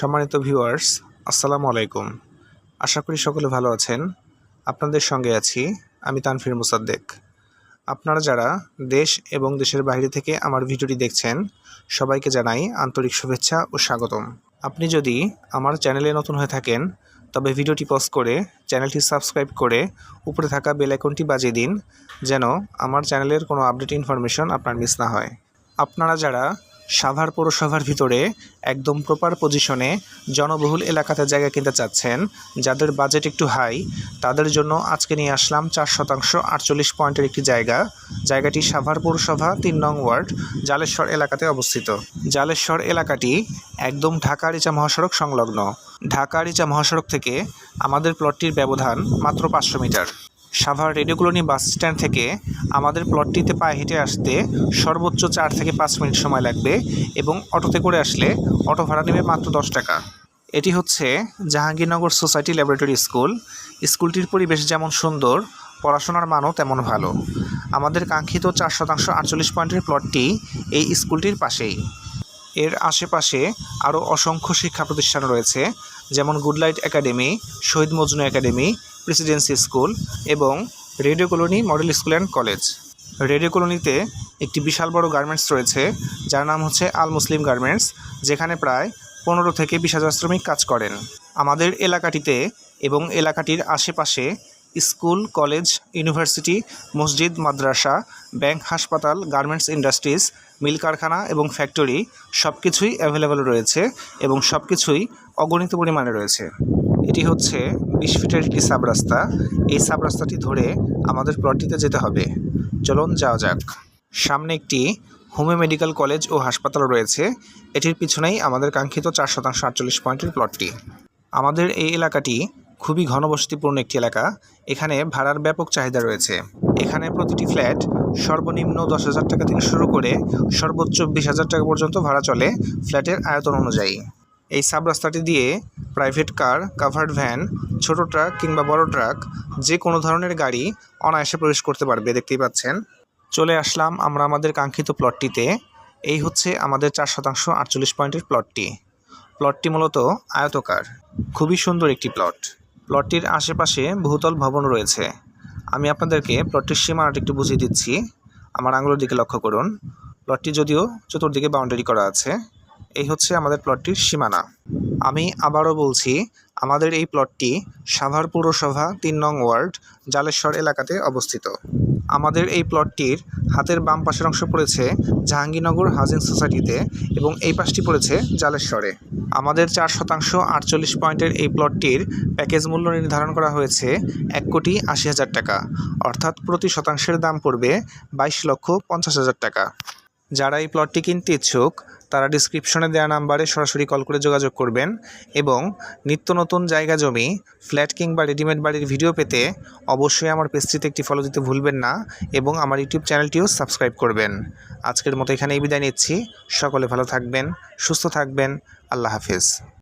সম্মানিত ভিউয়ার্স আসসালামু আলাইকুম। আশা করি সকলে ভালো আছেন। আপনাদের সঙ্গে আছি আমি তানফির মুসাদ্দেক। আপনারা যারা দেশ এবং দেশের বাইরে থেকে আমার ভিডিওটি দেখছেন, সবাইকে জানাই আন্তরিক শুভেচ্ছা ও স্বাগতম। আপনি যদি আমার চ্যানেলে নতুন হয়ে থাকেন, তবে ভিডিওটি পজ করে চ্যানেলটি সাবস্ক্রাইব করে উপরে থাকা বেল আইকনটি বাজিয়ে দিন, যেন আমার চ্যানেলের কোনো আপডেট ইনফরমেশন আপনার মিস না হয়। আপনারা যারা সাভার পৌরসভার ভিতরে একদম প্রপার পজিশনে জনবহুল এলাকাতে জায়গা কিনতে চাচ্ছেন। যাদের বাজেট একটু হাই তাদের জন্য আজকে নিয়ে আসলাম চার শতাংশ আটচল্লিশ পয়েন্টের একটি জায়গা। জায়গাটি সাভার পৌরসভা, তিন নং ওয়ার্ড, জালেশ্বর এলাকাতে অবস্থিত। জালেশ্বর এলাকাটি একদম ঢাকা রিচা মহাসড়ক সংলগ্ন। ঢাকা রিচা মহাসড়ক থেকে আমাদের প্লটটির ব্যবধান মাত্র পাঁচশো metre. Savar radio colony bus stand থেকে আমাদের প্লটটিতে পায়ে হেঁটে আসতে সর্বোচ্চ চার থেকে পাঁচ মিনিট সময় লাগবে এবং অটোতে করে আসলে অটো ভাড়া নেবে মাত্র দশ টাকা। এটি হচ্ছে জাহাঙ্গীরনগর সোসাইটি ল্যাবরেটরি স্কুল। স্কুলটির পরিবেশ যেমন সুন্দর, পড়াশোনার মানও তেমন ভালো। আমাদের কাঙ্ক্ষিত চার শতাংশ আটচল্লিশ পয়েন্টের প্লটটি এই স্কুলটির পাশেই। এর আশেপাশে আরও অসংখ্য শিক্ষা প্রতিষ্ঠান রয়েছে, যেমন good light academy, Shahid Majnu academy presidency school এবং radio colony model school and college. Radio কলোনিতে একটি বিশাল বড় গার্মেন্টস রয়েছে, যার নাম হচ্ছে আল মুসলিম গার্মেন্টস, যেখানে প্রায় পনেরো থেকে বিশ হাজার শ্রমিক কাজ করেন। আমাদের এলাকাটিতে এবং এলাকাটির আশেপাশে স্কুল, কলেজ, ইউনিভার্সিটি, মসজিদ, মাদ্রাসা, ব্যাংক, হাসপাতাল, গার্মেন্টস ইন্ডাস্ট্রিজ, মিল কারখানা এবং ফ্যাক্টরি সব কিছুই অ্যাভেলেবেল রয়েছে এবং সব কিছুই অগণিত পরিমাণে রয়েছে। এটি হচ্ছে বিশ ফিটের একটি সাব রাস্তা এই সাব রাস্তাটি ধরে আমাদের প্লটটিতে যেতে হবে। চলুন যাওয়া যাক। সামনে একটি হোমিও মেডিকেল কলেজ ও হাসপাতাল রয়েছে। এটির পিছনেই আমাদের কাঙ্ক্ষিত চার শতাংশ আটচল্লিশ পয়েন্টের প্লটটি। আমাদের এই এলাকাটি খুবই ঘনবসতিপূর্ণ একটি এলাকা। এখানে ভাড়ার ব্যাপক চাহিদা রয়েছে। এখানে প্রতিটি ফ্ল্যাট সর্বনিম্ন দশ হাজার টাকা থেকে শুরু করে সর্বোচ্চ বিশ হাজার টাকা পর্যন্ত ভাড়া চলে ফ্ল্যাটের আয়তন অনুযায়ী। এই সাব রাস্তাটি দিয়ে প্রাইভেট কার, কাভার্ড ভ্যান, ছোট ট্রাক কিংবা বড় ট্রাক, যে কোনো ধরনের গাড়ি অনায়াসে প্রবেশ করতে পারবে, দেখতেই পাচ্ছেন। চলে আসলাম আমরা আমাদের কাঙ্ক্ষিত প্লটটিতে। এই হচ্ছে আমাদের চার শতাংশ আটচল্লিশ পয়েন্টের প্লটটি। প্লটটি মূলত আয়তকার। খুবই সুন্দর একটি প্লট। প্লটটির আশেপাশে বহুতল ভবন রয়েছে। আমি আপনাদেরকে প্লটটির সীমানাটা একটু বুঝিয়ে দিচ্ছি। আমার আঙুলের দিকে লক্ষ্য করুন। প্লটটি যদিও চতুর্দিকে বাউন্ডারি করা আছে, এই হচ্ছে আমাদের প্লটটির সীমানা। আমি আবারও বলছি, আমাদের এই প্লটটি সাভার পৌরসভা তিন নং ওয়ার্ড, জালেশ্বর এলাকাতে অবস্থিত। আমাদের এই প্লটটির হাতের বাম পাশের অংশ পড়েছে জাহাঙ্গীরনগর হাউজিং সোসাইটিতে এবং এই পাশটি পড়েছে জালেশ্বরে। আমাদের চার শতাংশ আটচল্লিশ পয়েন্টের এই প্লটটির প্যাকেজ মূল্য নির্ধারণ করা হয়েছে এক কোটি আশি হাজার টাকা, অর্থাৎ প্রতি শতাংশের দাম পড়বে বাইশ লক্ষ পঞ্চাশ হাজার টাকা। যারা এই প্লটটি কিনতে ইচ্ছুক, তারা ডিসক্রিপশনে দেওয়া নাম্বারে সরাসরি কল করে যোগাযোগ করবেন এবং নিত্য নতুন জায়গা জমি ফ্ল্যাট কিংবা রেডিমেড বাড়ির ভিডিও পেতে অবশ্যই আমার পেস্ট্রিতে একটি ফলো দিতে ভুলবেন না এবং আমার ইউটিউব চ্যানেলটিও সাবস্ক্রাইব করবেন। আজকের মতো এখানেই বিদায় নিচ্ছি। সকলে ভালো থাকবেন, সুস্থ থাকবেন। আল্লাহ হাফিজ।